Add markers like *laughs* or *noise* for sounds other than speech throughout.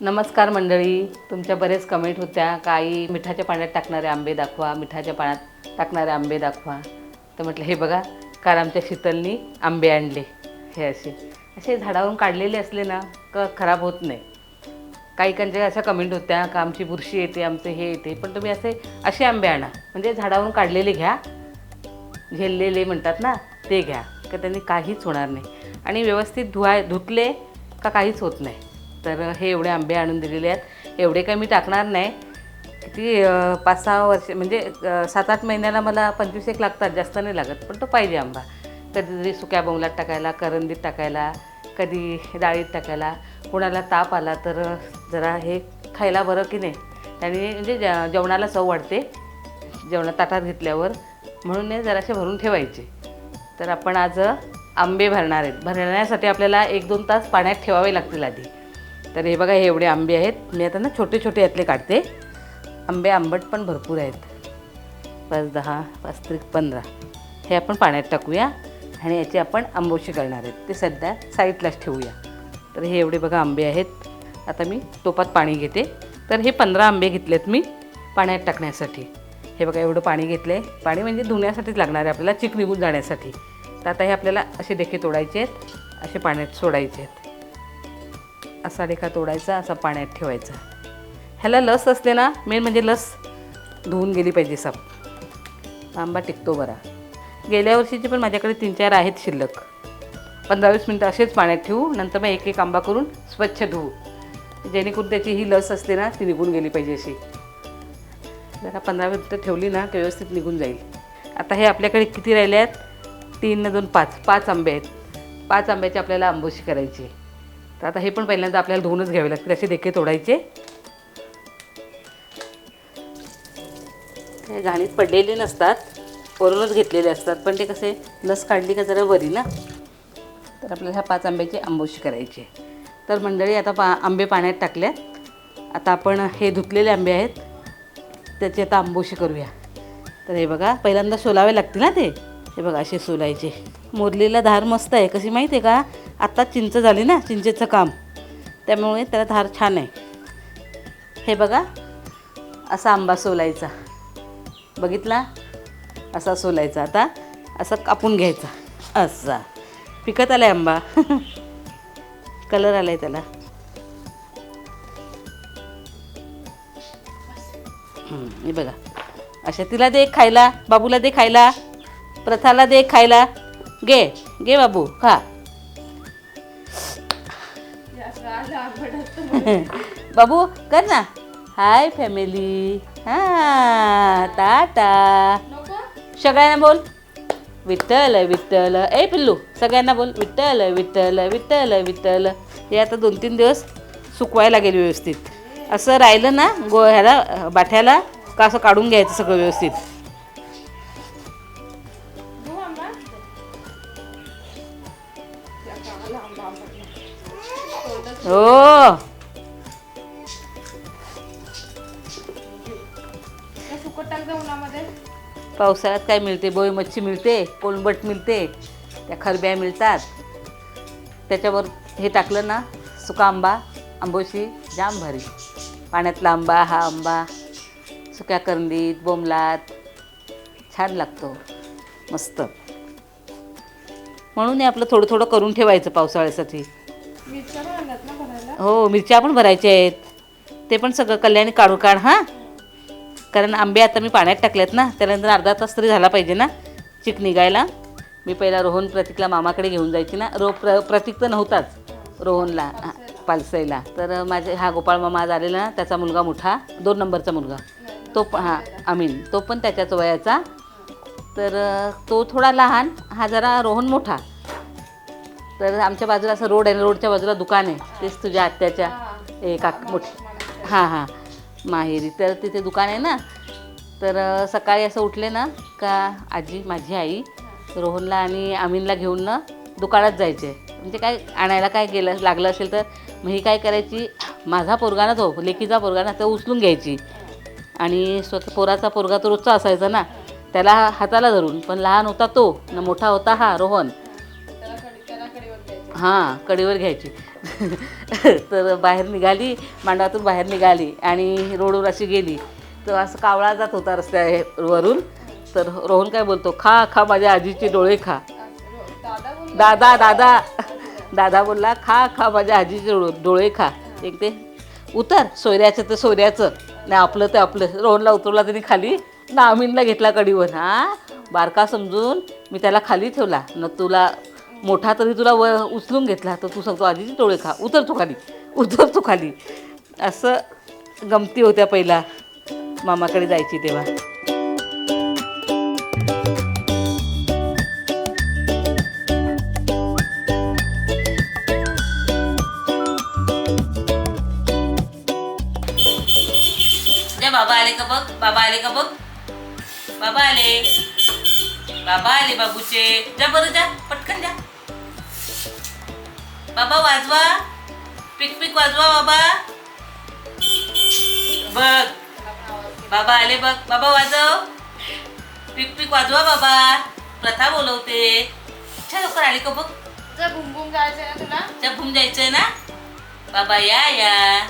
नमस्कार मंडळी. तुमच्या बरेच कमेंट होत्या. काही मिठाच्या पाण्यात टाकणारे आंबे दाखवा मिठाच्या पाण्यात टाकणारे आंबे दाखवा. तर म्हटलं हे बघा काल आमच्या शीतलनी आंबे आणले. हे असे. असे झाडावरून काढलेले असले ना का खराब होत नाही. काही कांच्या अशा कमेंट होत्या का आमची बुरशी येते आमचे हे येते. पण तुम्ही असे असे आंबे आणा. म्हणजे झाडावरून काढलेले घ्या. झेललेले म्हणतात ना ते घ्या. का त्यांनी काहीच होणार नाही. आणि व्यवस्थित धुवाय धुतले का काहीच होत नाही. तर हे एवढे आंबे आणून दिलेले आहेत. एवढे काही मी टाकणार नाही. किती पाच सहा वर्ष म्हणजे सात आठ महिन्याला मला पंचवीस एक लागतात जास्त नाही लागत पण तो पाहिजे आंबा. कधीतरी सुक्या बोंगलात टाकायला करंदीत टाकायला कधी डाळीत टाकायला कोणाला ताप आला तर जरा हे खायला बरं की नाही. त्याने म्हणजे जेवणाला चव वाढते जेवणा ताटात घेतल्यावर म्हणून हे जरासे भरून ठेवायचे. तर आपण आज आंबे भरणार आहेत. भरण्यासाठी आपल्याला एक दोन तास पाण्यात ठेवावे लागतील आधी. तर हे बघा हे एवढे आंबे आहेत. मी आता ना छोटे छोटे यातले काढते. आंबे आंबट पण भरपूर आहेत. पाच दहा पाच त्रिक पंधरा. हे आपण पाण्यात टाकूया आणि याची आपण आंबोशी करणार आहेत. ते सध्या साईडलाच ठेवूया. तर हे एवढे बघा आंबे आहेत. आता मी टोपात पाणी घेते. तर हे पंधरा आंबे घेतलेत मी पाण्यात टाकण्यासाठी. हे बघा एवढं पाणी घेतलं आहे पाणी म्हणजे धुण्यासाठीच लागणार आहे आपल्याला चिक निघून जाण्यासाठी. तर आता हे आपल्याला असे देखे तोडायचे आहेत. असे पाण्यात सोडायचे आहेत. असा लेखा तोडायचा असा पाण्यात ठेवायचा. ह्याला लस असते ना मेन म्हणजे लस धुवून गेली पाहिजे साप आंबा टिकतो बरा. गेल्या वर्षीचे पण माझ्याकडे तीन चार आहेत शिल्लक. पंधरा वीस मिनटं असेच पाण्यात ठेवू नंतर मग एक एक आंबा करून स्वच्छ धुवू. जेणेकरून त्याची ही लस असते ना ती निघून गेली पाहिजे अशी. जरा पंधरा मिनटं ठेवली ना की व्यवस्थित निघून जाईल. आता हे आपल्याकडे किती राहिले आहेत? तीन दोन पाच. पाच आंबे आहेत. पाच आंब्याची आपल्याला आंबोशी करायची. आहे. तर आता हे पण पहिल्यांदा आपल्याला धुवूनच घ्यावे लागतील. असे देखे तोडायचे. हे घाणीत पडलेले नसतात. वरूनच घेतलेले असतात. पण ते कसे लस काढली का जरा वरी ना? तर आपल्याला ह्या पाच आंब्याची आंबोशी करायची तर मंडळी आता पा आंबे पाण्यात टाकल्यात. आता आपण हे धुतलेले आंबे आहेत. त्याची आता आंबोशी करूया. तर हे बघा पहिल्यांदा सोलावे लागतील ना ते? हे बघा असे सोलायचे मोरलेला धार मस्त आहे. कशी माहिती आहे का? आत्ता चिंच झाली ना चिंचेचं काम. त्यामुळे त्याला धार छान आहे. हे बघा असा आंबा सोलायचा. बघितला? असा सोलायचा आता. असं कापून घ्यायचा. असा. पिकत आला आहे आंबा. *laughs* कलर आला आहे त्याला हे बघा. अशा तिला दे खायला बाबूला दे खायला. प्रथाला दे खायला. घे घे बाबू खा. *laughs* बाबू कर ना. Hi family. हा टाटा. सगळ्यांना बोल. विठ्ठल विठ्ठल. ए पिल्लू सगळ्यांना बोल. विठ्ठल विठ्ठल विठ्ठल विठ्ठल. हे आता दोन तीन दिवस सुकवायला लागेल व्यवस्थित. असं राहिलं ना गो ह्याला बाठ्याला का असं काढून घ्यायचं सगळं व्यवस्थित. हो. सुकट टाक उन्हामध्ये पावसाळ्यात काय मिळते? बोई मच्छी मिळते कोलंबट मिळते त्या खरब्या मिळतात. त्याच्यावर हे टाकलं ना सुका आंबा आंबोशी जाम भारी. पाण्यातला आंबा हा आंबा सुक्या करंदीत बोंबलात छान लागतो. मस्त. म्हणून हे आपलं थोडं थोडं करून ठेवायचं पावसाळ्यासाठी. हो मिरच्या पण भरायच्या आहेत. ते पण सगळं कल्याणी काढू काढ हां. कारण आंबे आता मी पाण्यात टाकलेत ना त्यानंतर अर्धा तास तरी झाला पाहिजे ना चिक निघायला. मी पहिला रोहन प्रतीकला मामाकडे घेऊन जायची ना रो प्र प्रतीक तर नव्हताच रोहनला हा, पालसईला. तर माझे हा गोपाळ मामा आज आलेला ना त्याचा मुलगा मोठा दोन नंबरचा मुलगा. तो पण हां अमीन. तो पण त्याच्याच वयाचा. तर तो थोडा लहान हा जरा रोहन मोठा. तर आमच्या बाजूला असं रोड आहे ना, रोडच्या बाजूला दुकान आहे. तेच तुझ्या आत्याच्या. ए काक मोठी हां हां. माहेरी. तर तिथे दुकान आहे ना. तर सकाळी असं उठले ना का आजी माझी आई रोहनला आणि आमीनला घेऊन ना दुकानात जायचे. म्हणजे काय आणायला काय गेलं लागलं असेल तर मग ही काय करायची माझा पोरगा ना तो लेकीचा पोरगा ना तो उचलून घ्यायची. आणि स्वतः पोराचा पोरगा तो रोजचा असायचा ना. त्याला हाताला धरून. पण लहान होता तो न मोठा होता हा रोहन. हां कडीवर घ्यायची. तर बाहेर निघाली मांडवातून बाहेर निघाली आणि रोडवर अशी गेली. तर असं कावळा जात होता रस्त्यावरून. तर रोहन काय बोलतो खा खा माझ्या आजीचे डोळे खा. दादा दादा. दादा बोलला खा खा माझ्या आजीचे डोळे खा. एक ते उतर सोयऱ्याचं ते सोयऱ्याचं. नाही आपलं ते आपलं. रोहनला उतरवला तरी खाली. नामिनला घेतला कडीवर हां? बारका समजून मी त्याला खाली ठेवला. न तुला मोठा तरी तुला व उचलून घेतला तर तू सांगतो आधीची डोळे खा उतर तू खाली उतर तू खाली. असं गमती होत्या पहिला मामाकडे जायची तेव्हा. बाबा आले का बघ? बाबा आले का बघ? बाबा आले. बाबा आले बाबूचे. जा बरं जा. पटकन जा. बाबा वाजवा. पिक पिक वाजवा बाबा. बघ. बाबा आले बघ. बाबा वाजव. पिक पिक वाजवा बाबा. प्रथा बोलवते. अच्छा लवकर आले का बघ. घुम घुम जायचंय ना तुला. त्या जायचंय ना. बाबा या या.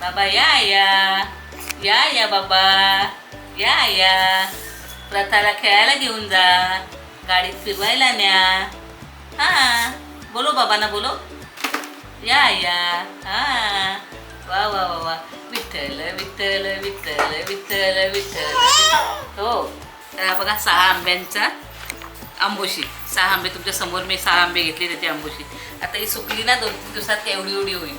बाबा या या. या या बाबा. या या. प्रथाला खेळायला घेऊन जा. गाडीत फिरवायला न्या. हा. बोलो बाबांना बोलो. या या. हा. वा वा वा वा. विठ्ठल विठ्ठल विठ्ठल विठ्ठल विठ्ठल. हो. तर बघा सहा आंब्यांचा आंबोशी. सहा आंबे तुमच्यासमोर मी सहा आंबे घेतले त्याची आंबोशी. आता ही सुकली ना दोन तीन दिवसात एवढी एवढी होईल.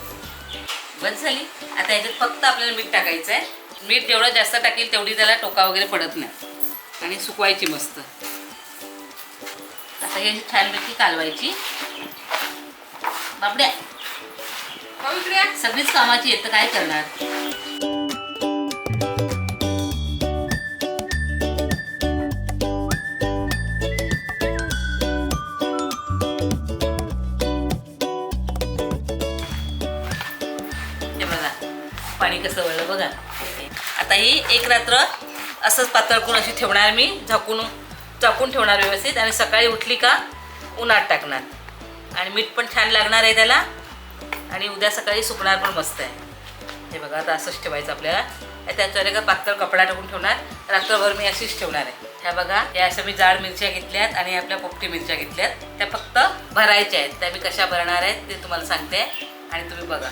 बस झाली. आता याच्यात फक्त आपल्याला मीठ टाकायचं आहे मीठ जेवढं जास्त टाकेल तेवढी त्याला टोका वगैरे पडत नाही. आणि सुकवायची मस्त. आता हे छानपैकी कालवायची. बापड्या. सगळीच कामाची येतं काय करणार? हे बघा पाणी कसं वळलं बघा. आता ही एक रात्र असंच पातळ करून अशी ठेवणार मी झाकून झाकून ठेवणार व्यवस्थित. आणि सकाळी उठली का उन्हात टाकणार. आणि मीठ पण छान लागणार आहे त्याला. आणि उद्या सकाळी सुकणार पण मस्त आहे. हे बघा आता असंच ठेवायचं आपल्याला. त्याच्यावर एका पातळ कपडा टाकून ठेवणार. रात्रभर मी अशीच ठेवणार आहे. ह्या बघा या अशा मी जाड मिरच्या घेतल्यात आणि आपल्या पोपटी मिरच्या घेतल्यात. त्या फक्त भरायच्या आहेत. त्या मी कशा भरणार आहेत ते तुम्हाला सांगते. आणि तुम्ही बघा.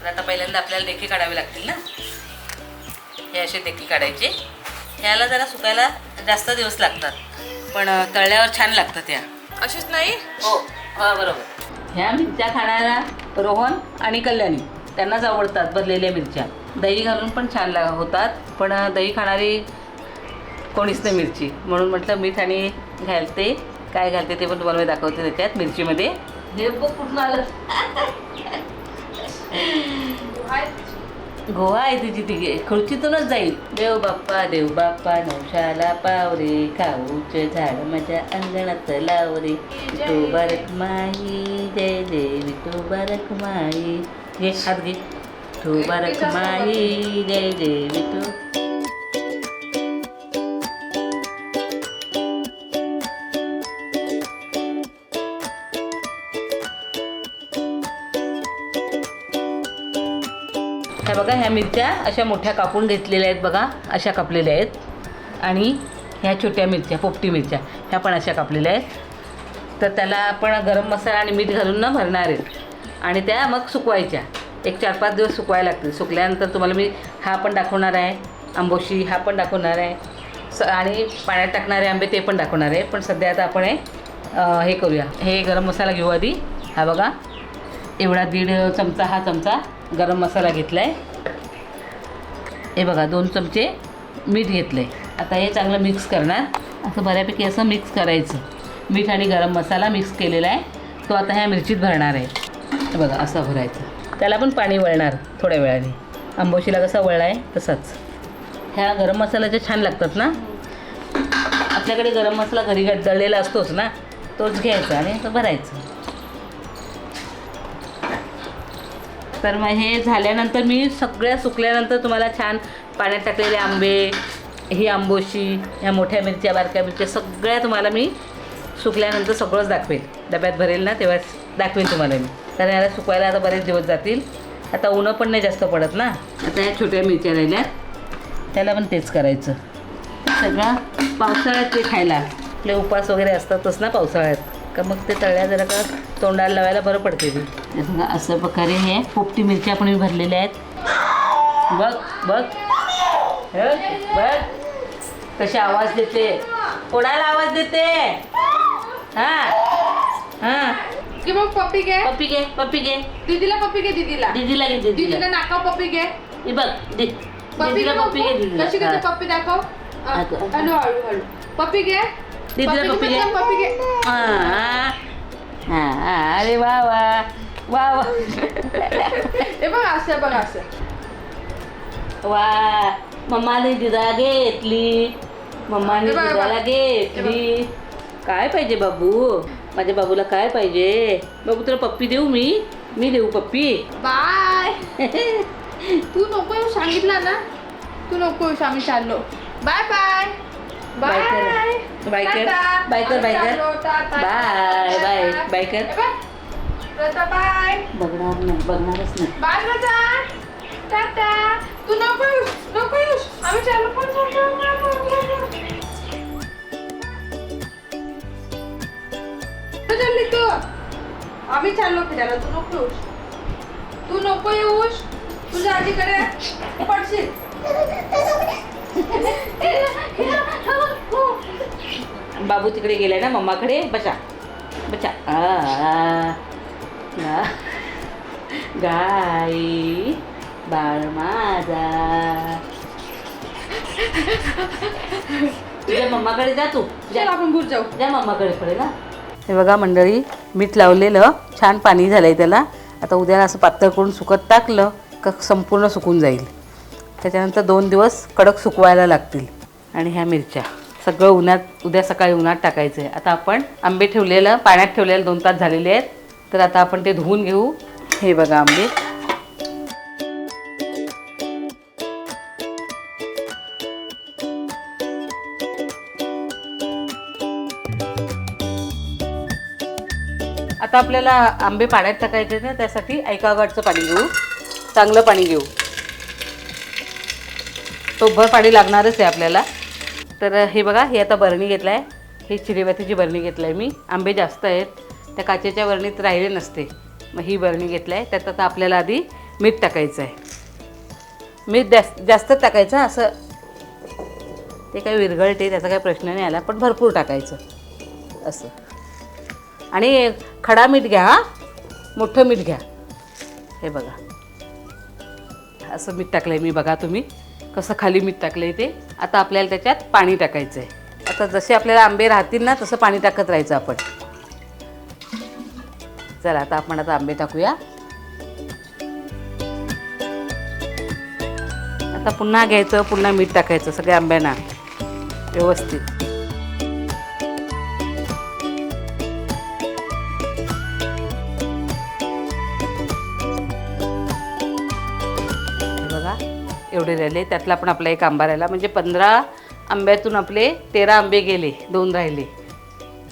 तर आता पहिल्यांदा आपल्याला देखी काढावे लागतील ना? हे असे देखी काढायचे. ह्याला जरा सुकायला जास्त दिवस लागतात. पण तळल्यावर छान लागतात त्या अशीच नाही? हो. हो बरोबर. ह्या मिरच्या खाणाऱ्या रोहन आणि कल्याणी त्यांनाच आवडतात भरलेल्या मिरच्या. दही घालून पण छान लाग होतात पण दही खाणारी कोणीच नाही मिरची. म्हणून म्हटलं मीठ आणि घालते. काय घालते ते पण तुम्हाला मी दाखवते त्याच्यात मिरचीमध्ये. हे बघ कुठून आलं. *laughs* गोवा आहे तुझी तिघे. खुर्चीतूनच जाईल. देव बाप्पा देव बाप्पा नवशाला पावरे खाऊच झाड माझ्या अंगणात लावरे. तो बारक माई जय देवी तो बारक माई. घे हात घे. तो बारक माई जय देवी विठू. ह्या बघा ह्या मिरच्या अशा मोठ्या कापून घेतलेल्या आहेत बघा अशा कापलेल्या आहेत. आणि ह्या छोट्या मिरच्या पोपटी मिरच्या ह्या पण अशा कापलेल्या आहेत. तर त्याला आपण गरम मसाला आणि मीठ घालून ना भरणार आहेत. आणि त्या मग सुकवायच्या. एक चार पाच दिवस सुकवायला लागतील. सुकल्यानंतर तुम्हाला मी हा पण दाखवणार आहे. आंबोशी हा पण दाखवणार आहे. स आणि पाण्यात टाकणारे आंबे ते पण दाखवणार आहे. पण सध्या आता आपण हे हे करूया. हे गरम मसाला घेऊ आधी. हा बघा. एवढा दीड चमचा हा चमचा गरम मसाला घेतला आहे हे बघा दोन चमचे मीठ घेतलं आहे आता हे चांगलं मिक्स करणार. असं बऱ्यापैकी असं मिक्स करायचं. मीठ आणि गरम मसाला मिक्स केलेला आहे. तो आता ह्या मिरचीत भरणार आहे. हे बघा असा भरायचा. त्याला पण पाणी वळणार थोड्या वेळाने. आंबोशीला कसा वळला आहे तसाच. ह्या गरम मसाल्याच्या छान लागतात ना? आपल्याकडे गरम मसाला घरी दळलेला असतोच ना? तोच घ्यायचा आणि तो भरायचं. तर मग हे झाल्यानंतर मी सगळ्या सुकल्यानंतर तुम्हाला छान पाण्यात टाकलेले आंबे ही आंबोशी ह्या मोठ्या मिरच्या बारक्या मिरच्या सगळ्या तुम्हाला मी सुकल्यानंतर सगळंच दाखवेल डब्यात भरेल ना तेव्हा दाखवेल तुम्हाला मी. कारण याला सुकवायला आता बरेच दिवस जातील. आता उन्हं पण नाही जास्त पडत ना. आता या छोट्या मिरच्या राहिल्या त्याला पण तेच करायचं. सगळं पावसाळ्यात ते खायला. आपले उपवास वगैरे असतातच ना पावसाळ्यात. का मग ते तळ्या जरा का तोंडाला लावायला बरं पडते ते. बघा असं प्रकारे हे पोपटी मिरच्या पण मी भरलेल्या आहेत. बघ बघ. हे बघ. कशी आवाज देते. कोणाला आवाज देते? हा? हा? की मग पप्पी घे. पप्पी घे पप्पी घे. दीदीला पप्पी घे दीदीला. दीदीला घे दीदीला. नाका पप्पी घे. हे बघ पप्पी दीदीला घे पप्पी घे बघू. दीदीला. कशी हा. पप्पी दाखव? हा, हळू. पप्पी घे. दीदीला पप्पी घे हा हा हा. अरे वा वा वा वा हे बघ असं बघ असं वा मम्माने दिदा घेतली मम्माने. दिदाला घेतली काय पाहिजे बाबू माझ्या बाबूला काय पाहिजे बाबू तुला पप्पी देऊ मी मी देऊ पप्पी बाय तू नको येऊ सांगितलं ना तू नको येऊस आम्ही चाललो बाय बाय बाय. बाय कर. बाय कर, बाय कर. आम्ही चाललो. टाटा. Bye, bye. बाय कर. हे बघणार नाही बघणारच नाही. बाय टाटा. तू नको येऊस नको येऊस. आम्ही चाललो पण चालली तू आम्ही चाललो फिरायला. तू नको येऊस. तू नको येऊस. तुझ्या आजीकडे पडशील. *laughs* *laughs* बाबू तिकडे गेलाय ना मम्माकडे? बचा बचा गाई बाळ माझा. तुझ्या मम्माकडे जा तू. चल आपण दूर जाऊ. जा मम्माकडे पडे ना. हे बघा मंडळी मीठ लावलेलं छान पाणी झालंय त्याला. आता उद्याला असं पातळ करून सुकत टाकलं का संपूर्ण सुकून जाईल. त्याच्यानंतर दोन दिवस कडक सुकवायला लागतील. आणि ह्या मिरच्या. सगळं उन्हात उद्या सकाळी उन्हात टाकायचं आहे आता आपण आंबे ठेवलेलं पाण्यात ठेवलेलं दोन तास झालेले आहेत. तर आता आपण ते धुवून घेऊ. हे बघा आंबे. आता आपल्याला आंबे पाण्यात टाकायचे ना त्यासाठी ऐकागाडचं पाणी घेऊ. चांगलं पाणी घेऊ. टोभर पाणी लागणारच आहे आपल्याला. तर हे बघा हे आता बरणी घेतलं आहे ही चिरेबातीची बरणी घेतलं आहे मी. आंबे जास्त आहेत. त्या काचेच्या बरणीत राहिले नसते. मग ही बरणी घेतलं आहे त्यात आता आपल्याला आधी मीठ टाकायचं आहे मीठ जास्त जास्त टाकायचं असं ते काही विरघळते त्याचा काही प्रश्न नाही आला पण भरपूर टाकायचं. असं. आणि खडा मीठ घ्या हा. मोठं मीठ घ्या. हे बघा. असं मीठ टाकलं आहे मी बघा तुम्ही. कसं खाली मीठ टाकलं आहे ते? आता आपल्याला त्याच्यात पाणी टाकायचं आहे आता जसे आपल्याला आंबे राहतील ना तसं पाणी टाकत राहायचं आपण. चला आता आपण आता आंबे टाकूया. आता पुन्हा घ्यायचं पुन्हा मीठ टाकायचं सगळ्या आंब्यांना. व्यवस्थित. बघा. एवढे राहिले. त्यातला पण आपला एक आंबा राहिला. म्हणजे पंधरा आंब्यातून आपले तेरा आंबे गेले दोन राहिले.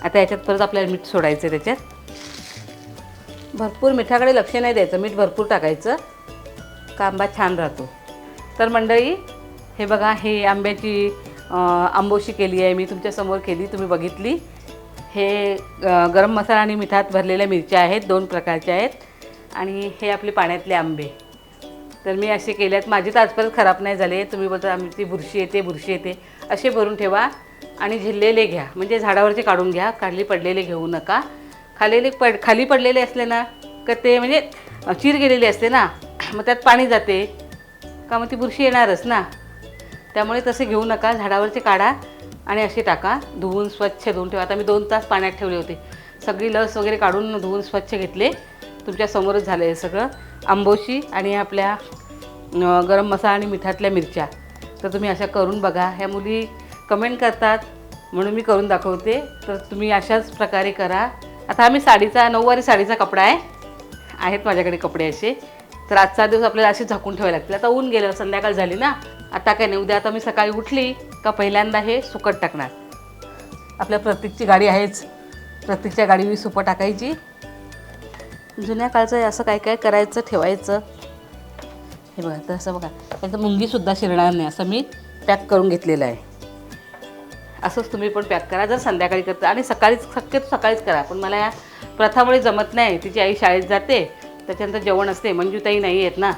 आता याच्यात परत आपल्याला मीठ सोडायचं आहे त्याच्यात. भरपूर मिठाकडे लक्ष नाही द्यायचं. मीठ भरपूर टाकायचं. का आंबा छान राहतो. तर मंडळी हे बघा हे आंब्याची आंबोशी केली आहे. मी तुमच्यासमोर केली तुम्ही बघितली. हे गरम मसाला आणि मिठात भरलेल्या मिरच्या आहेत. दोन प्रकारच्या आहेत. आणि हे आपले पाण्यातले आंबे. तर मी असे केल्यात. माझी तर आजपर्यंत खराब नाही झाले. तुम्ही बोलता ती बुरशी येते बुरशी येते. असे भरून ठेवा आणि झिललेले घ्या. म्हणजे झाडावरचे काढून घ्या. खाली पडलेले घेऊ नका. खालेले पड खाली पडलेले असले ना का ते म्हणजे चिर गेलेले असते ना मग त्यात पाणी जाते. का मग ती बुरशी येणारच ना. त्यामुळे तसे घेऊ नका. झाडावरचे काढा आणि असे टाका. धुवून स्वच्छ धुवून ठेवा. आता मी दोन तास पाण्यात ठेवले होते. सगळी लस वगैरे काढून धुवून स्वच्छ घेतले. तुमच्या समोरच झालं आहे सगळं. आंबोशी आणि आपल्या गरम मसाला आणि मिठातल्या मिरच्या. तर तुम्ही अशा करून बघा. ह्या मुली कमेंट करतात म्हणून मी करून दाखवते. तर तुम्ही अशाच प्रकारे करा. आता आम्ही साडीचा नऊवारी साडीचा कपडा आहे. आहेत माझ्याकडे कपडे असे. तर आजचा दिवस आपल्याला असे झाकून ठेवावे लागतील. आता ऊन गेलं संध्याकाळ झाली ना. आता काय नाही उद्या आता मी सकाळी उठली का पहिल्यांदा हे सुकट टाकणार. आपल्या प्रत्येकची गाडी आहेच. प्रत्येकच्या गाडी मी सुपं टाकायची. जुन्या काळचं असं काय काय करायचं ठेवायचं? हे बघा तर असं बघा. त्याचं मुंगीसुद्धा शिरणार नाही असं मी पॅक करून घेतलेलं आहे. असंच तुम्ही पण पॅक करा जर संध्याकाळी करता. आणि सकाळीच शक्यतो सकाळीच करा पण मला या प्रथामुळे जमत नाही. तिची आई शाळेत जाते त्याच्यानंतर जेवण असते मंजूताई नाही येत ना.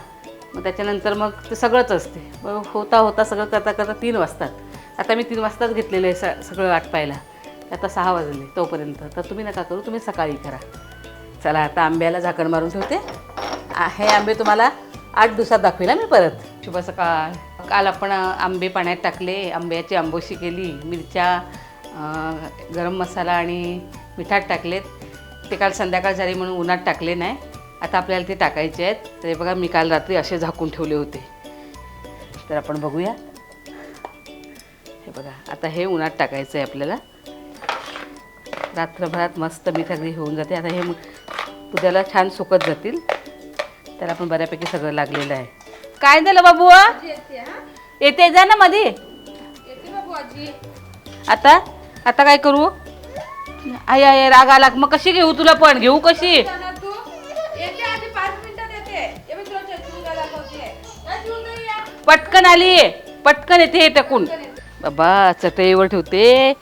मग त्याच्यानंतर मग ते सगळंच असते. मग होता होता सगळं करता करता तीन वाजतात. आता मी तीन वाजताच घेतलेलं आहे स सगळं वाट पाहायला. आता सहा वाजले तोपर्यंत. तर तुम्ही नका करू तुम्ही सकाळी करा. चला आता आंब्याला झाकण मारून ठेवते. हे आंबे तुम्हाला आठ दिवसात दाखवेल मी परत. शुभ सकाळ. काल आपण आंबे पाण्यात टाकले आंब्याची आंबोशी केली मिरच्या गरम मसाला आणि मिठात टाकलेत. ते काल संध्याकाळ झाली म्हणून उन्हात टाकले नाही. आता आपल्याला ते टाकायचे आहेत. तर हे बघा मी काल रात्री असे झाकून ठेवले होते. तर आपण बघूया. हे बघा आता हे उन्हात टाकायचं आहे आपल्याला. रात्रभरात मस्त मिठागरी होऊन जाते. आता हे मग उद्याला छान सुकत जातील. तर आपण बऱ्यापैकी सगळं लागलेलं आहे. काय झालं बाबू येते हा? जा ना मध्ये आता? आता काय करू? आई आई राग आला. मग कशी घेऊ तुला पण? घेऊ कशी. पटकन आली. पटकन येते टकून बाबा चटईवर ठेवते.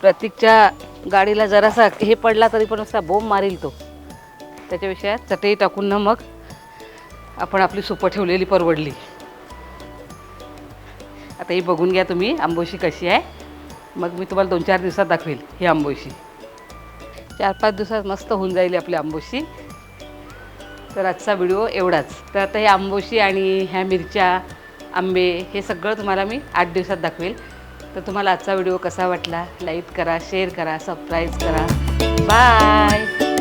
प्रतीकच्या गाडीला जरासा हे पडला तरी पण असा बोंब मारील तो. त्याच्यापेक्षा चटई टाकून ना मग आपण आपली सुपं ठेवलेली परवडली. आता ही बघून घ्या तुम्ही आंबोशी कशी आहे. मग मी तुम्हाला दोन चार दिवसात दाखवेल ही आंबोशी. चार पाच दिवसात मस्त होऊन जाईल आपली आंबोशी. तर आजचा व्हिडिओ एवढाच. तर आता हे आंबोशी आणि ह्या मिरच्या आंबे हे सगळं तुम्हाला मी आठ दिवसात दाखवेल. तर तुम्हाला आजचा व्हिडिओ कसा वाटला? लाईक करा शेअर करा सबस्क्राईब करा. बाय!